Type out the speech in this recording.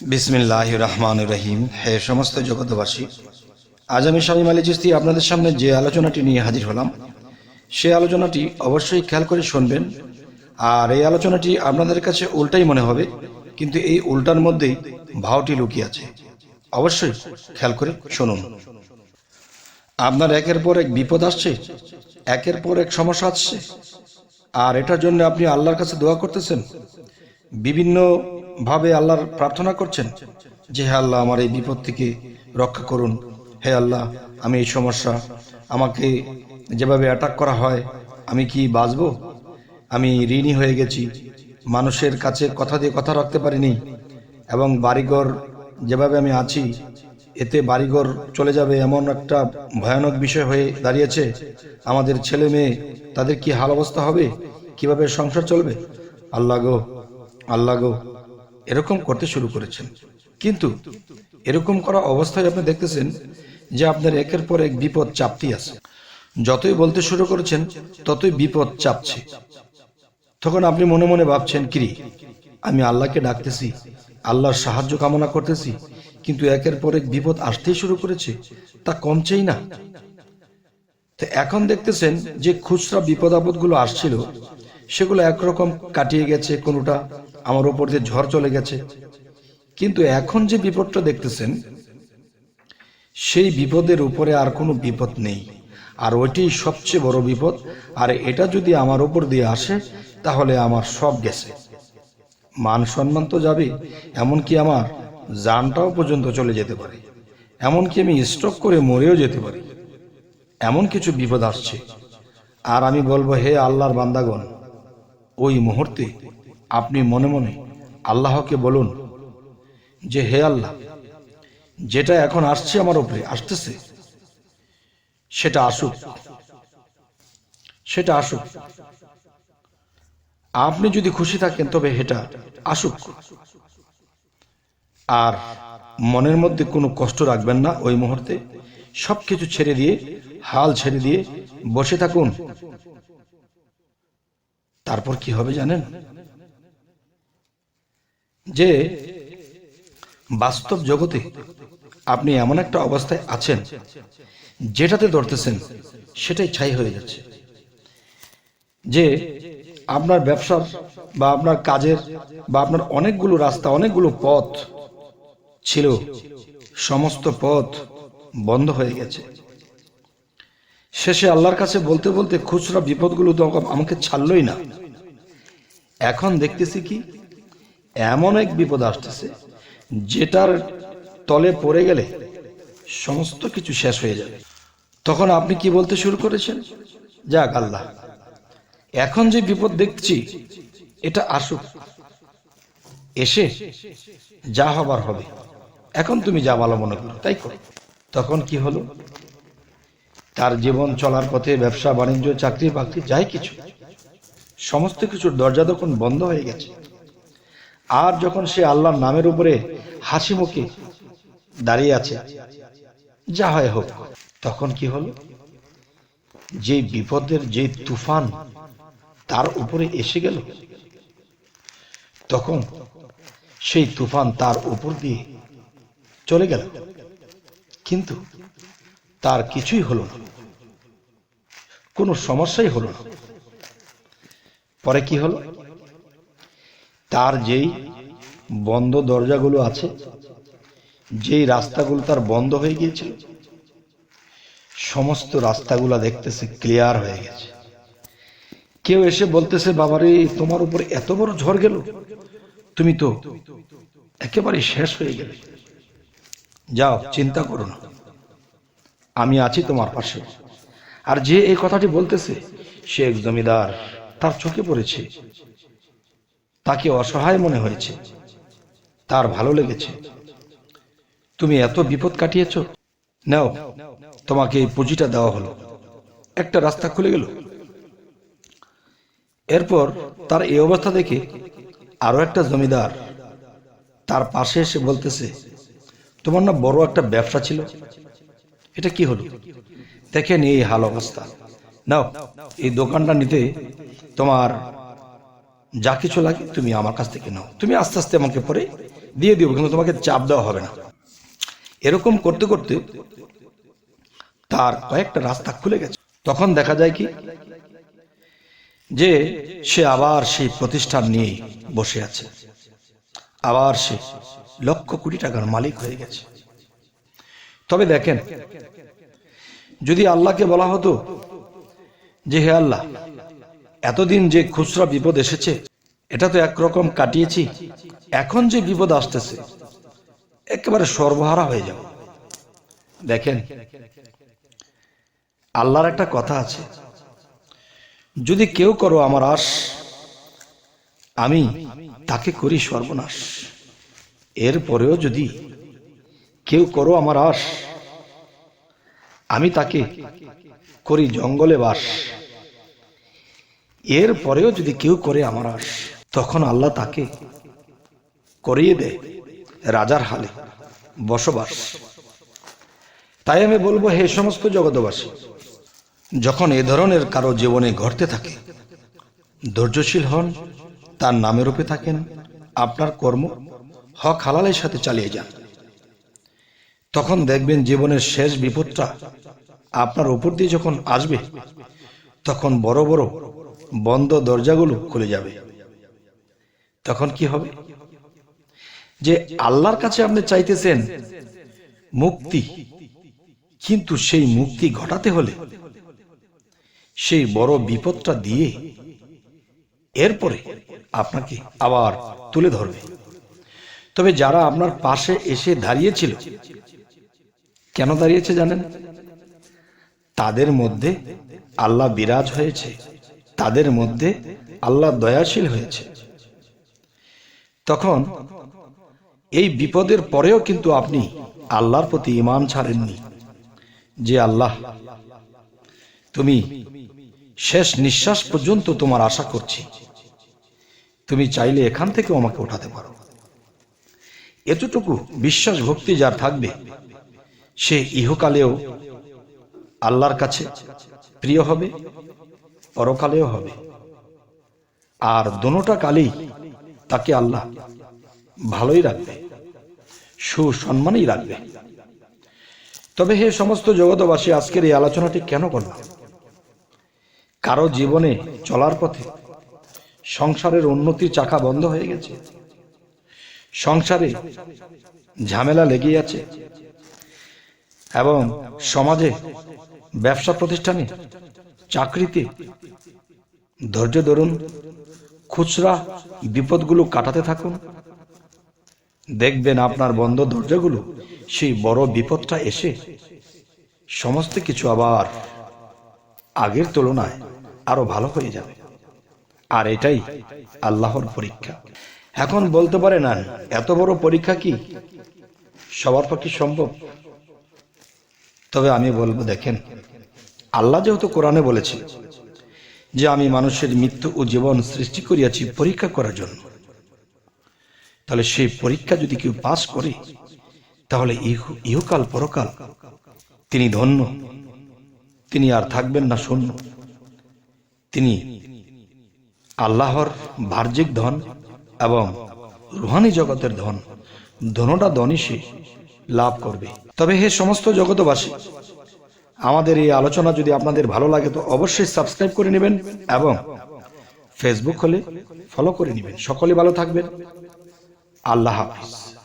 বিসমিল্লাহ রহমান রহিম হে সমস্ত জগতবাসী আজ আমি স্বামী মালি চিস্তি আপনাদের সামনে যে আলোচনাটি নিয়ে হাজির হলাম, সে আলোচনাটি অবশ্যই খেয়াল করে শুনবেন। আর এই আলোচনাটি আপনাদের কাছে উল্টাই মনে হবে, কিন্তু এই উল্টার মধ্যেই ভাওটি লুকিয়ে আছে। অবশ্যই খেয়াল করে শুনুন। আপনার একের পর এক বিপদ আসছে, একের পর এক সমস্যা আসছে, আর এটার জন্য আপনি আল্লাহর কাছে দোয়া করতেছেন। বিভিন্ন ভাবে আল্লাহর প্রার্থনা করছেন যে, হে আল্লাহ, আমার এই বিপদ থেকে রক্ষা করুন। হে আল্লাহ, আমি এই সমস্যা, আমাকে যেভাবে অ্যাটাক করা হয়, আমি কি বাঁচবো? আমি ঋণী হয়ে গেছি। মানুষের কাছে কথা দিয়ে কথা রাখতে পারিনি এবং বাড়িঘর যেভাবে আমি আছি, এতে বাড়িঘর চলে যাবে এমন একটা ভয়ানক বিষয় হয়ে দাঁড়িয়েছে। আমাদের ছেলে মেয়ে, তাদের কি হাল অবস্থা হবে? কীভাবে সংসার চলবে? আল্লাহ গো আল্লাহ গো এরকম করতে শুরু করেছেন। কিন্তু এরকম করা অবস্থায় আপনি দেখতেছেন যে আপনার একের পর এক বিপদ চাপতি আছে। যতই বলতে শুরু করেছেন, ততই বিপদ চাপছে। তখন আপনি মনে মনে ভাবছেন, কিরি, আমি আল্লাহকে ডাকতেছি, আল্লাহর সাহায্য কামনা করতেছি, কিন্তু একের পর এক বিপদ আসতেই শুরু করেছে, তা কমছেই না? তো এখন দেখতেছেন যে খুচরা বিপদ আপদগুলো আসছিল, সেগুলো একরকম কাটিয়ে গেছে কোনোটা আমার ওপর দিয়ে ঝড় চলে গেছে। কিন্তু এখন যে বিপদটা দেখতেছেন, সেই বিপদের উপরে আর কোনো বিপদ নেই। আর ওইটি সবচেয়ে বড় বিপদ। আর এটা যদি আমার ওপর দিয়ে আসে, তাহলে আমার সব গেছে। মান সম্মান তো যাবে, এমনকি আমার জানটাও পর্যন্ত চলে যেতে পারে। এমনকি আমি স্ট্রোক করে মরেও যেতে পারি। এমন কিছু বিপদ আসছে। আর আমি বলব, হে আল্লাহর বান্দাগণ, ওই মুহূর্তে আপনি মনে মনে আল্লাহকে বলুন যে, হে আল্লাহ, যেটা এখন আসছে আমার উপরে, আসতেছে, সেটা আসুক। সেটা আসুক। আপনি যদি খুশি থাকেন, তবে সেটা আসুক। আর মনের মধ্যে কোনো কষ্ট রাখবেন না ওই মুহূর্তে। সব কিছু ছেড়ে দিয়ে, হাল ছেড়ে দিয়ে বসে থাকুন। তারপর কি হবে জানেন? যে বাস্তব জগতে আপনি এমন একটা অবস্থায় আছেন যেটাতে ধরতেছেন সেটাই ছাই হয়ে যাচ্ছে। যে আপনার ব্যবসার বা আপনার কাজের বা আপনার অনেকগুলো রাস্তা, অনেকগুলো পথ ছিল, সমস্ত পথ বন্ধ হয়ে গেছে। শেষে আল্লাহর কাছে বলতে বলতে খুচরা বিপদগুলো তো আমাকে ছাড়লই না। এখন দেখতেছি কি এমন এক বিপদ আসতেছে, যেটার তলে পড়ে গেলে সমস্ত কিছু শেষ হয়ে যাবে। তখন আপনি কি বলতে শুরু করেছেন? যাক আল্লাহ, এখন যে বিপদ দেখছি, এটা আসুক। এসে যা হবার হবে। এখন তুমি যা ভালো মনে করো, তাই করো। তখন কি হলো? তার জীবন চলার পথে ব্যবসা, বাণিজ্য চাকরি বাকরি যাই কিছু, সমস্ত কিছুর দরজা তখন বন্ধ হয়ে গেছে। আর যখন সে আল্লাহর নামের উপরে হাসি মুখে দাঁড়িয়ে আছে, যা হয় হোক, তখন কি হলো? যে বিপদের যে তুফান তার উপরে এসে গেল, তখন সেই তুফান তার উপর দিয়ে চলে গেল। কিন্তু তার কিছুই হলো না, কোনো সমস্যাই হলো না। পরে কি হলো? তার যেই বন্ধ দরজাগুলো আছে, যেই রাস্তাগুলো তার বন্ধ হয়ে গিয়েছিল, সমস্ত রাস্তাগুলো দেখতেছে ক্লিয়ার হয়ে গেছে। কেউ এসে বলতেছে, বাবারে, তোমার উপর এত বড় ঝড় গেল। তুমি তো একেবারে শেষ হয়ে গেলে। যাও, চিন্তা করো না। আমি আছি তোমার পাশে। আর যে এই কথাটি বলতেছে, সে এক জমিদার তার চোখে পড়েছে। তাকে অসহায় মনে হয়েছে। তার ভালো লেগেছে। তুমি এত বিপদ কাটিয়েছ? নাও, তোমাকে এই পুঁজিটা দেওয়া হলো। একটা রাস্তা খুলে গেল। এরপর তার এই অবস্থা দেখে আরও একটা জমিদার তার পাশে এসে বলতেছে, তোমার না বড় একটা ব্যবসা ছিল। এটা কি হলো? দেখেন এই হাল অবস্থা। নাও, এই দোকানটা নিতে তোমার যা কিছু লাগে তুমি আমার কাছ থেকে নাও। তুমি আস্তে আস্তে আমাকে পরে দিয়ে দিব কিন্তু তোমাকে চাপ দেওয়া হবে না। এরকম করতে করতে তার কয়েকটা রাস্তা খুলে গেছে। তখন দেখা যায় কি? যে সে আবার সেই প্রতিষ্ঠান নিয়ে বসে আছে। আবার সে লক্ষ কোটি টাকার মালিক হয়ে গেছে। তবে দেখেন, যদি আল্লাহকে বলা হতো যে, হে আল্লাহ এতদিন যে খুচরা বিপদ এসেছে, এটা তো একরকম কাটিয়েছি। এখন যে বিপদ আসতেছে, একেবারে সর্বহারা হয়ে যাও দেখেন, আল্লাহর একটা কথা আছে, যদি কেউ করো আমার আশ, আমি তাকে করি সর্বনাশ। এরপরেও যদি কেউ করো আমার আশ, আমি তাকে করি জঙ্গলে বাস। এর পরেও যদি কেউ করে আমার আশ, তখন আল্লাহ তাকে করিয়ে দেয় রাজার হালে বসবাস। তাই আমি বলব, হে সমস্ত জগতবাসী যখন এ ধরনের কারও জীবনে ঘটতে থাকে, ধৈর্যশীল হন, তার নামে রূপে থাকেন, আপনার কর্ম হক হালালের সাথে চালিয়ে যান। তখন দেখবেন জীবনের শেষ বিপদটা আপনার উপর দিয়ে যখন আসবে, তখন বড় বড় বন্ধ দরজাগুলো খুলে যাবে। তখন কি হবে? যে আল্লাহর কাছে আপনি চাইতেছেন মুক্তি, কিন্তু সেই মুক্তি ঘটাতে হলে সেই বড় বিপদটা দিয়ে এরপরে আপনাকে আবার তুলে ধরবে। তবে যারা আপনার পাশে এসে দাঁড়িয়েছিল, কেন দাঁড়িয়েছে জানেন? তাদের মধ্যে আল্লাহ বিরাজ হয়েছে। তাদের মধ্যে আল্লাহ দয়াশীল হয়েছে। তখন এই বিপদের পরেও কিন্তু আপনি আল্লাহর প্রতি ইমান ছাড়েননি, যে আল্লাহ, তুমি শেষ নিঃশ্বাস পর্যন্ত তোমার আশা করছি। তুমি চাইলে এখান থেকেও আমাকে ওঠাতে পারো। এতটুকু বিশ্বাস ভক্তি যার থাকবে, সে ইহকালেও আল্লাহর কাছে প্রিয় হবে। পরকালেও হবে। আর দোনোটা কালেই তাকে আল্লাহ ভালোই রাখবে, সুসম্মানই রাখবে। তবে হে সমস্ত জগতবাসী আজকের এই আলোচনাটি কেন করলাম? কারও জীবনে চলার পথে সংসারের উন্নতির চাকা বন্ধ হয়ে গেছে, সংসারে ঝামেলা লেগে আছে, এবং সমাজে ব্যবসা প্রতিষ্ঠানে চাকরিতে ধৈর্য ধরুন, খুচরা বিপদগুলো কাটাতে থাকুন। দেখবেন আপনার বন্ধ দরজাগুলো সেই বড় বিপদটা এসে সমস্ত কিছু আবার আগের তুলনায় আরও ভালো হয়ে যাবে। আর এটাই আল্লাহর পরীক্ষা। এখন বলতে পারে না এত বড় পরীক্ষা কি সবার পক্ষে সম্ভব? তবে আমি বলব, দেখেন আল্লাহ যেহেতু কোরআনে বলেছে যে আমি মানুষের মৃত্যু ও জীবন সৃষ্টি করিয়াছি পরীক্ষা করার জন্য। তাহলে সেই পরীক্ষা যদি কেউ পাস করে, তাহলে ইহ- ইহকাল পরকাল তিনি ধন্য। তিনি আর থাকবেন না শূন্য। তিনি আল্লাহর বাহ্যিক ধন এবং রুহানি জগতের ধন, ধনটা ধনই সে লাভ করবে। তবে হে সমস্ত জগতবাসী আমাদের এই আলোচনা যদি আপনাদের ভালো লাগে, তো অবশ্যই সাবস্ক্রাইব করে নেবেন এবং ফেসবুক হলে ফলো করে নেবেন। সকলে ভালো থাকবেন। আল্লাহ হাফিজ।